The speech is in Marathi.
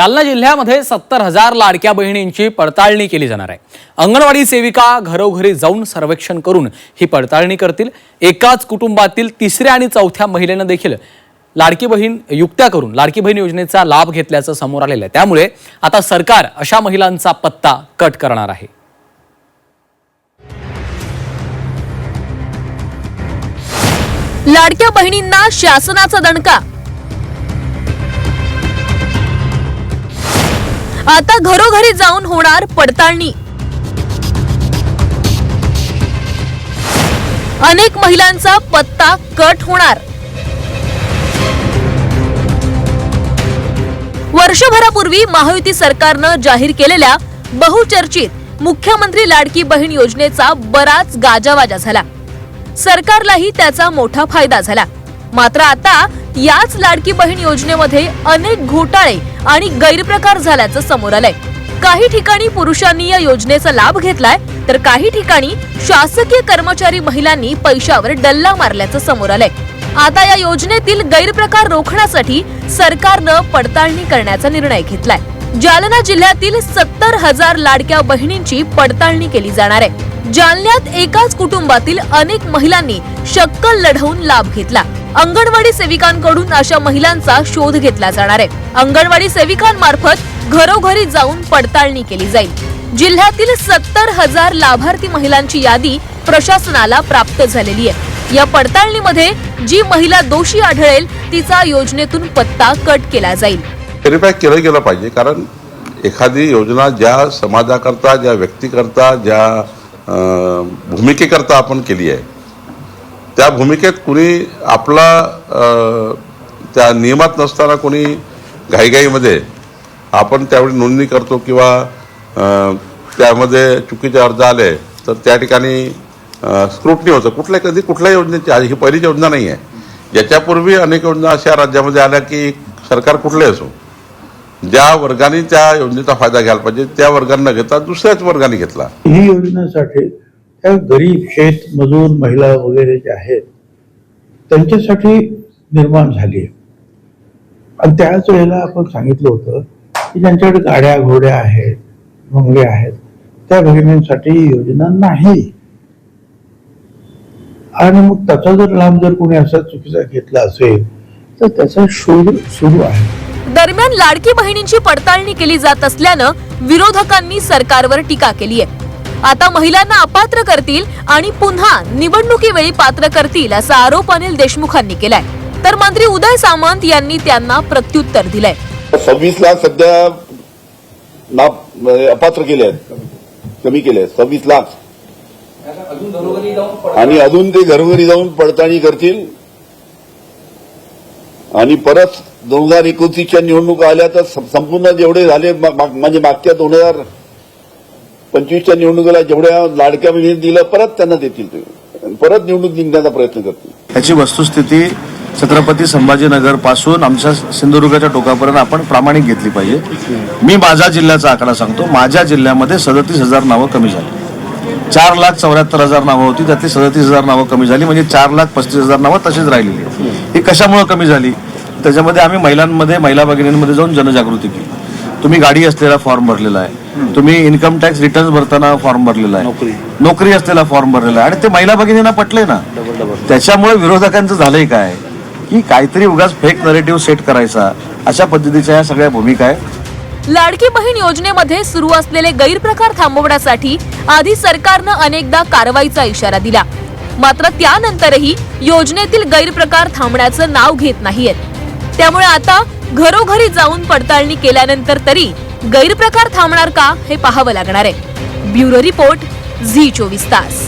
जालना जिल्ह्यामध्ये सत्तर हजार लाडक्या बहिणींची पडताळणी केली जाणार आहे. अंगणवाडी सेविका घरोघरी जाऊन सर्वेक्षण करून ही पडताळणी करतील. एकाच कुटुंबातील तिसऱ्या आणि चौथ्या महिलेनं देखील लाडकी बहीण युक्त्या करून लाडकी बहीण योजनेचा लाभ घेतल्याचं समोर आलेलं आहे. त्यामुळे आता सरकार अशा महिलांचा पत्ता कट करणार आहे. लाडक्या बहिणींना शासनाचा दणका आता घरोघरी जाऊन होणार पडताळणी. अनेक महिलांचा पत्ता कट होणार. वर्षभरापूर्वी महायुती सरकारनं जाहीर केलेल्या बहुचर्चित मुख्यमंत्री लाडकी बहीण योजनेचा बराच गाजावाजा झाला. सरकारलाही त्याचा मोठा फायदा झाला. मात्र आता याच लाडकी बहीण योजनेमध्ये अनेक घोटाळे आणि गैरप्रकार झाल्याचं समोर आलंय. काही ठिकाणी पुरुषांनी या योजनेचा लाभ घेतलाय तर काही ठिकाणी शासकीय कर्मचारी महिलांनी पैशावर डल्ला मारल्याचं समोर आलंय. आता या योजनेतील गैरप्रकार रोखण्यासाठी सरकारनं पडताळणी करण्याचा निर्णय घेतलाय. जालना जिल्ह्यातील सत्तर हजार लाडक्या बहिणींची पडताळणी केली जाणार आहे. जालन्यात एकाच कुटुंबातील अनेक महिलांनी शक्कल लढवून लाभ घेतला. अंगणवाडी सेविकांकडून अशा महिलांचा शोध घेतला जाणार आहे. अंगणवाडी सेविकांमार्फत घरोघरी जाऊन पडताळणी केली जाईल. जिल्ह्यातील सत्तर हजार लाभार्थी महिलांची यादी प्रशासनाला प्राप्त झालेली आहे. या पडताळणीमध्ये जी महिला दोषी आढळेल तिचा योजनेतून पत्ता कट केला जाईल. व्हेरीफाय केलं गेलं पाहिजे. कारण एखादी योजना ज्या समाजाकरता ज्या व्यक्तीकरता ज्या भूमिकेकरता आपण केली आहे त्या भूमिकेत कुणी आपला त्या नियमात नसताना कोणी घाईघाईमध्ये आपण त्यावेळी नोंदणी करतो किंवा त्यामध्ये चुकीचे अर्ज आले तर त्या ठिकाणी स्क्रुटनी होतं. कुठल्या कधी कुठल्या योजनेची आज ही पहिलीच योजना नाही आहे याच्यापूर्वी अनेक योजना अशा राज्यामध्ये आल्या की सरकार कुठले असो. ज्या वर्गाने त्या योजनेचा फायदा घ्यायला पाहिजे त्या वर्गांना घेता दुसऱ्याच वर्गाने घेतला. ही योजनेसाठी त्या गरीब शेत मजूर महिला वगैरे जे आहेत त्यांच्यासाठी निर्माण झाली आहे. आणि त्याच वेळेला आपण सांगितलं होतं की ज्यांच्याकडे गाड्या घोड्या आहेत बंगले आहेत त्या भगिनींसाठी योजना नाही. आणि मग त्याचा जर लाभ जर कोणी असा चुकीचा घेतला असेल तर त्याचा शोध सुरू आहे. दरम्यान लाडकी बहिणींची पडताळणी केली जात असल्यानं विरोधकांनी सरकारवर टीका केली आहे. आता महिलांना अपात्र करतील आणि पुन्हा निवडणुकीवेळी पात्र करतील असा आरोप अनिल देशमुखांनी केलाय. तर मंत्री उदय सामंत यांनी त्यांना प्रत्युत्तर दिलंय. सव्वीस लाख सध्या ना म्हणजे अपात्र केले आहेत. कमी केले आहेत. सव्वीस लाख. आणि अजून ते घरोघरी जाऊन पडताळणी करतील. आणि परत दोन हजार एकोणतीसच्या निवडणुका आल्या तर संपूर्ण जेवढे झाले म्हणजे मागच्या दोन हजार पंचवीसच्या निवडणुकीला जेवढ्या लाडक्या बहिणी दिलं परत त्यांना देतील ते. परत निवडणूक जिंकण्याचा प्रयत्न करतील. याची वस्तुस्थिती छत्रपती संभाजीनगरपासून आमच्या सिंधुदुर्गाच्या टोकापर्यंत आपण प्रामाणिक घेतली पाहिजे. मी माझ्या जिल्ह्याचा आकडा सांगतो. माझ्या जिल्ह्यामध्ये सदतीस हजार नावं कमी झाली. चार लाख चौऱ्याहत्तर हजार नावं होती त्यातली सदतीस हजार नावं कमी झाली म्हणजे चार लाख पस्तीस हजार नावं तशीच राहिलेली. ही कशामुळे कमी झाली? त्याच्यामध्ये आम्ही महिलांमध्ये महिला भगिनींमध्ये जाऊन जनजागृती केली. तुम्ही गाडी असलेला फॉर्म भरलेला आहे. तुम्ही इन्कम टॅक्स रिटर्न भरताना फॉर्म भरलेला आहे. नोकरी. असलेला फॉर्म भरलेला आहे. आणि ते महिला भगिनींना पटले ना. त्याच्यामुळे विरोधकांचं झालंय काय? की काहीतरी उगाच फेक नरेटिव्ह सेट करायचा. अशा पद्धतीच्या या सगळ्या भूमिका आहे लाडकी बहीण योजनेमध्ये सुरू असलेले गैरप्रकार थांबवण्यासाठी आधी सरकारनं अनेकदा कारवाईचा इशारा दिला. मात्र त्यानंतरही योजनेतील गैरप्रकार थांबण्याचं नाव घेत नाहीयेत. त्यामुळे आता घरोघरी जाऊन पडताळणी केल्यानंतर तरी गैरप्रकार थांबणार का हे पाहावं लागणार आहे. ब्युरो रिपोर्ट झी चोवीस तास.